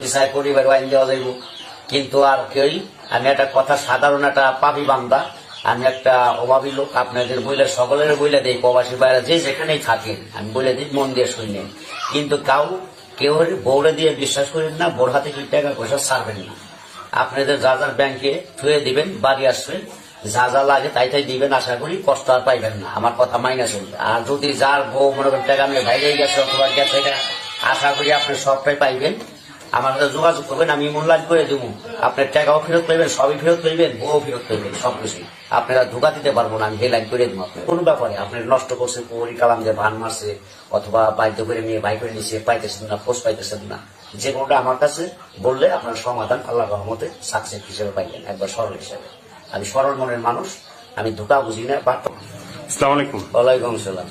চাই পরিবার আইন দেওয়া যাইব। কিন্তু আর কেউই, আমি একটা কথা, সাধারণ একটা পাপি বান্দা, আমি একটা অভাবী লোক, আপনাদের বইলে, সকলের বইলে দিই, প্রবাসী বাইরে যে যেখানেই থাকেন, আমি বলে দিই, মন দিয়ে শুনলেন কিন্তু কাউ, কেউ বৌড়ে দিয়ে বিশ্বাস করেন না, বোর হাতে কি টাকা পয়সা ছাড়বেন না। আপনাদের যা যার ব্যাংকে থুয়ে দিবেন, বাড়ি আসবেন, যা যা লাগে তাই তাই দিবেন, আশা করি কষ্ট আর পাইবেন না। আমার কথা মাইনা চলবে। আর যদি যার বউ মনে করেন, টাকা নিয়ে বাইরে গেছে অথবা গেছে আশা করি আপনি সবটাই পাইবেন। আমার সাথে যোগাযোগ করবেন আমি মূল্যায়ন করে দেবো। আপনার টাকাও ফেরত পাইবেন সবই ফেরত পাইবেন বউ ফেরত পাইবেন সবকিছুই আপনারা ধোকা দিতে পারব না আমি হেলাইন করে দেবো আপনার কোন ব্যাপারে আপনি নষ্ট করছে পরি কালাম যে ভান মারছে অথবা বাধ্য করে নিয়ে বাই করে নিচ্ছে পাইতেছেন না পোষ পাইতেছেন না যে কোনোটা আমার কাছে বললে আপনার সমাধান আল্লাহ রহমতে সাকসেস হিসেবে পাইবেন একবার সরল হিসেবে। আমি সরল মনের মানুষ আমি ধোকা বুঝি না পারতাম আসসালামু আলাইকুম। ওয়ালাইকুম সালাম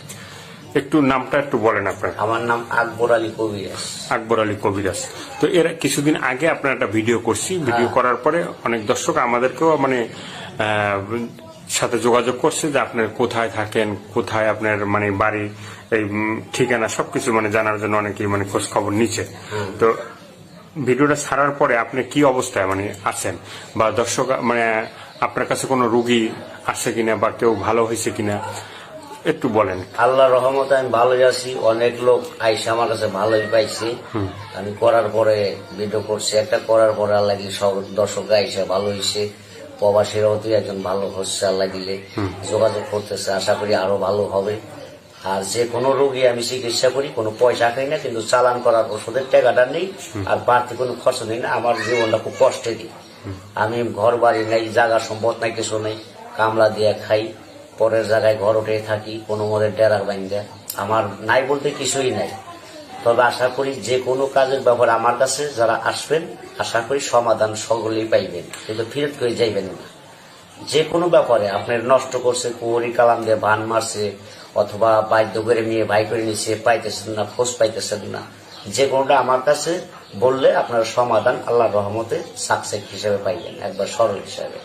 একটু নামটা একটু বলেন আপনার। আমার নাম আকবর আলী কবিরাজ। আকবর আলী কবিরাজ। তো এর কিছুদিন আগে আপনার একটা ভিডিও করছি। ভিডিও করার পরে অনেক দর্শক আমাদেরকেও মানে সাথে যোগাযোগ করছে যে আপনার কোথায় থাকেন কোথায় আপনার মানে বাড়ি এই ঠিকানা সবকিছু মানে জানার জন্য অনেকেই মানে খোঁজ খবর নিচ্ছে তো ভিডিওটা ছাড়ার পরে আপনি কি অবস্থায় মানে আছেন? বা দর্শক মানে আপনার কাছে কোনো রুগী আসছে কিনা বা কেউ ভালো হয়েছে কিনা? একটু বলেন। আল্লাহ রহমতে আমি ভালোই আছি অনেক লোক আইসা আমার কাছে ভালোই পাইছি। আমি করার পরে ভিডিও করছি একটা করার পরে আল্লাহ সব দর্শক আইসা ভালো হয়েছে প্রবাসীরাও তুই একজন ভালো হচ্ছে আল্লাহ দিলে যোগাযোগ করতেছে আশা করি আরও ভালো হবে। আর যে কোনো রোগী আমি চিকিৎসা করি কোনো পয়সা খাই না কিন্তু চালান করার ওষুধের টাকাটা নেই আর বাড়তি কোনো খরচ নেই না আমার জীবনটা খুব কষ্টে দিই। আমি ঘর বাড়ি নাই জায়গা সম্পদ নাই কিছু নেই কামলা দিয়ে খাই। পরের জায়গায় ঘর উঠে থাকি, কোনো মদের ডেরার বাইন্দা। আমার নাই বলতে কিছুই নাই। তবে আশা করি যে কোনো কাজের ব্যাপারে আমার কাছে যারা আসবেন, আশা করি সমাধান সকলেই পাইবেন। কিন্তু ফিরত করে যাইবেন না। যে কোনো ব্যাপারে আপনার নষ্ট করছে কুয়ারি কালাম দিয়ে বান মারছে, অথবা বাধ্য করে নিয়ে ভাই করে নিচ্ছে পাইতেছেন না, খোঁজ পাইতেছেন না, যে কোনোটা আমার কাছে বললে আপনার সমাধান আল্লাহ রহমতে সাকসেস হিসেবে পাইবেন, একবার সরল হিসাবে।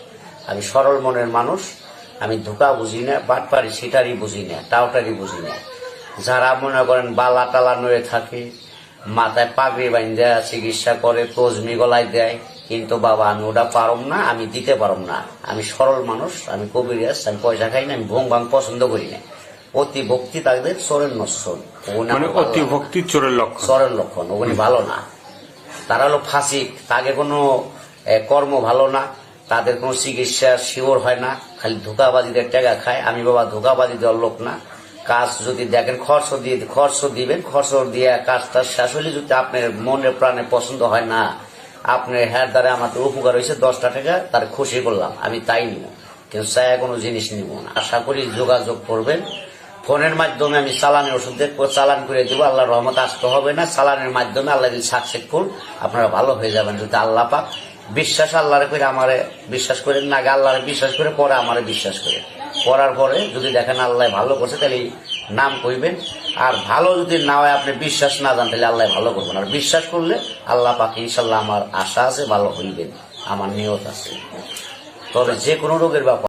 আমি সরল মনের মানুষ আমি ধোকা বুঝি না বাটপারি সেটারই বুঝি না টাওটারই বুঝি না। যারা মনে করেন বালা টালা নড়ে থাকে মাথায় পাগড়ি বাইন্দা চিকিৎসা করে তজমি গলায় দেয় কিন্তু বাবা আমি ওটা পারম না আমি দিতে পারম না। আমি সরল মানুষ আমি কবিরাজ আমি পয়সা খাই না আমি ভোং ভাং পছন্দ করি না। অতি ভক্তি তাদের চোরের নশ্বর। মানে অতি ভক্তি চোরের লক্ষণ। চরের লক্ষণ ওগুলি ভালো না। তারা হলো ফাঁসিক তাকে কোনো কর্ম ভালো না তাদের কোনো চিকিৎসা শিওর হয় না। খালি ধোকাবাজিদের টাকা খায়। আমি বাবা ধোকাবাজি দেওয়ার লোক না। কাজ যদি দেখেন, খরচ দিয়ে খরচ দিবেন, খরচ দিয়ে কাজটা শেষ হলে যদি আপনার মনে প্রাণে পছন্দ হয় না, আপনার হ্যার দ্বারা আমাদের উপকার হয়েছে, দশটা টাকা তার খুশি করলাম। আমি তাই নিব। কিন্তু চায়া কোনো জিনিস নিব না। আশা করি যোগাযোগ করবেন। ফোনের মাধ্যমে আমি চালানের ওষুধ দেখব, চালান করে দেবো। আল্লাহ রহমত, আসতে হবে না। চালানের মাধ্যমে আল্লাহ যদি সাকসেসফুল, আপনারা ভালো হয়ে যাবেন। যদি আল্লাহ পাক বিশ্বাস আল্লাহরে করে আমারে বিশ্বাস করেন না আল্লাহরে বিশ্বাস করে, পরে আমারে বিশ্বাস করে। করার পরে যদি দেখেন আল্লাহ ভালো করছে, তাহলে নাম কইবেন। আর ভালো যদি না হয়, আপনি বিশ্বাস না জান তাহলে আল্লাহ ভালো করবেন। আর বিশ্বাস করলে আল্লাহ পাকে ইনশাল্লাহ আমার আশা আছে, ভালো হইবেন। আমার নিয়ত আছে। তবে যে কোনো রোগের ব্যাপার